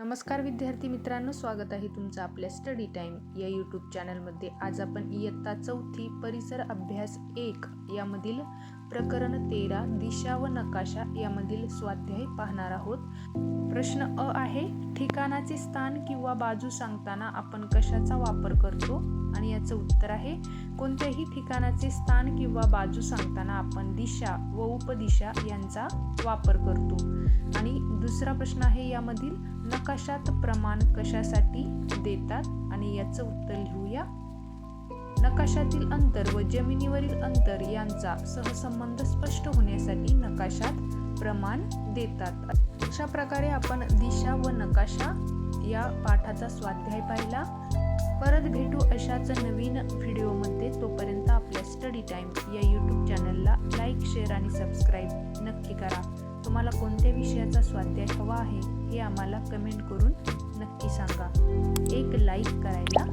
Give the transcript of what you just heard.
नमस्कार विद्यार्थी मित्रांनो स्वागत आहे तुमचं आपल्या स्टडी टाईम या यूट्यूब चॅनलमध्ये आज आपण इयत्ता चौथी परिसर अभ्यास एक यामधील प्रकरण तेरा दिशा व नकाशा यामधील स्वाध्याय पाहणार आहोत. प्रश्न अ आहे ठिकाणाचे स्थान किंवा बाजू सांगताना आपण कशाचा वापर करतो? आणि याचं उत्तर आहे कोणत्याही ठिकाणाचे स्थान किंवा बाजू सांगताना आपण दिशा व उपदिशा यांचा वापर करतो. आणि दुसरा प्रश्न आहे यामधील नकाशात प्रमाण कशासाठी देतात? आणि याचं उत्तर लिहूया. नकाशातील अंतर व जमिनीवरील अंतर यांचा सहसंबंध स्पष्ट होण्यासाठी नकाशात प्रमाण देतात. अशा प्रकारे आपण दिशा व नकाशा या पाठाचा स्वाध्याय पाहिला. परत भेटू अशाच नवीन व्हिडिओमध्ये. तोपर्यंत आपल्या स्टडी टाईम या यूट्यूब चॅनलला लाईक शेअर आणि सबस्क्राईब नक्की करा. तुम्हाला कोणत्या विषयाचा स्वाध्याय हवा आहे हे आम्हाला कमेंट करून नक्की सांगा. एक लाईक करायला